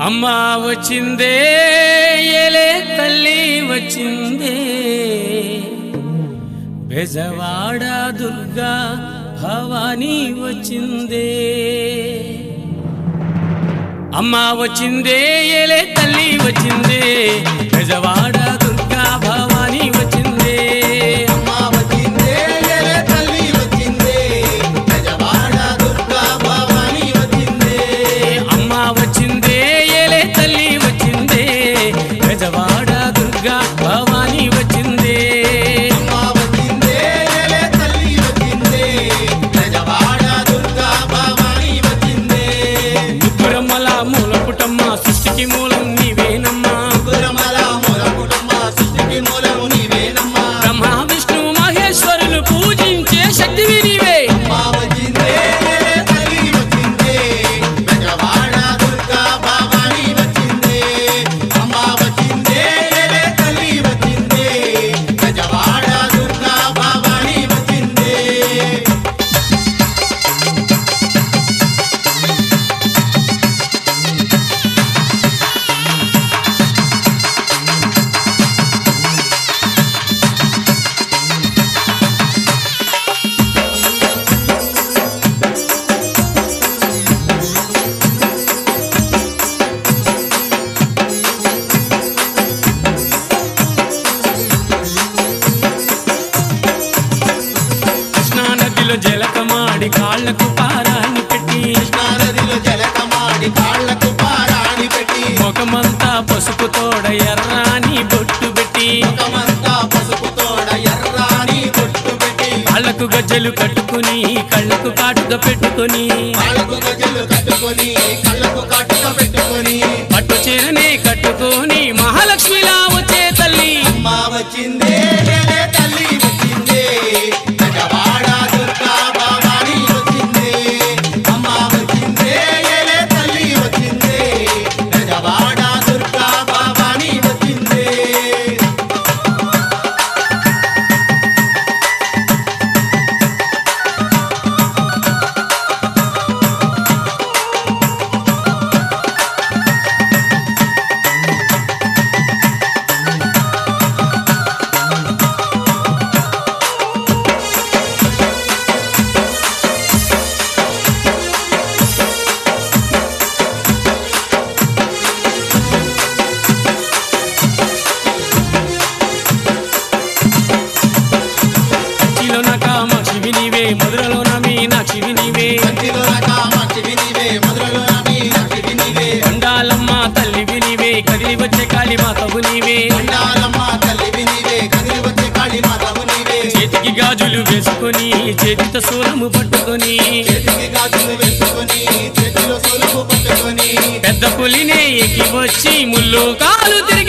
అమ్మా వచ్చిందే ఎలే తల్లి వచ్చిందే. బెజవాడ దుర్గా భవానీ వచ్చిందే. అమ్మా వచ్చిందే ఎలే తల్లి వచ్చిందే. బెజవాడ జలకమాడి కాళ్ళకు పారాన్ని పెట్టి. కృష్ణానదిలో జలకమాడి కాళ్ళకు పారాణి పెట్టి. ముఖమంతా పసుపు తోడ ఎర్రాని బొట్టు పెట్టి. ముఖమంతా పసుపు తోడ ఎర్రాని బొట్టు పెట్టి. కాళ్ళకు గజ్జలు కట్టుకుని కళ్ళకు కాటుక పెట్టుకొని. కాళ్ళకు గజలు కట్టుకొని కళ్ళకు కట్టుక పెట్టుకొని. పట్టు చీరనే కట్టుకొని మహాలక్ష్మిలా వచ్చే తల్లి. అమ్మ వచ్చిందే. కామాక్షివి నీవే మధురలో నా మీనాక్షివి నీవే ఉండాలమ్మ తల్లి వినివే కదిలి వచ్చే కాళీ మాతవు నీవే చేతికి గాజులు వేసుకొని చేతితో సూలము పట్టుకొని. పెద్ద పులినే ఎక్కి వచ్చి ముళ్ళు కాలు తిరిగి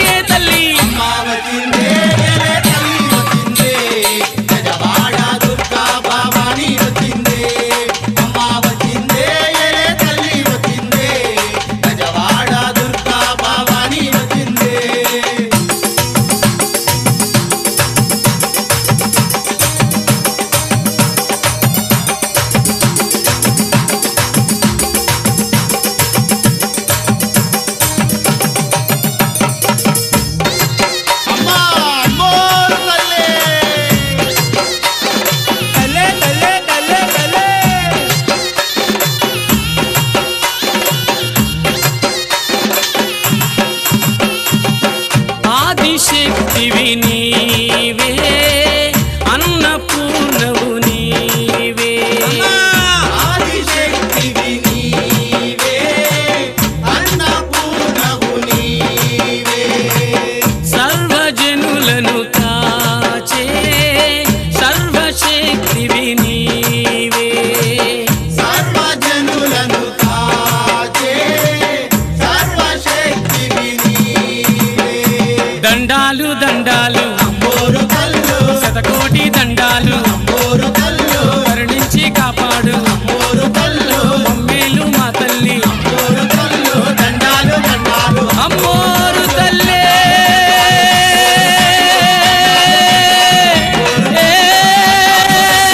அம்மா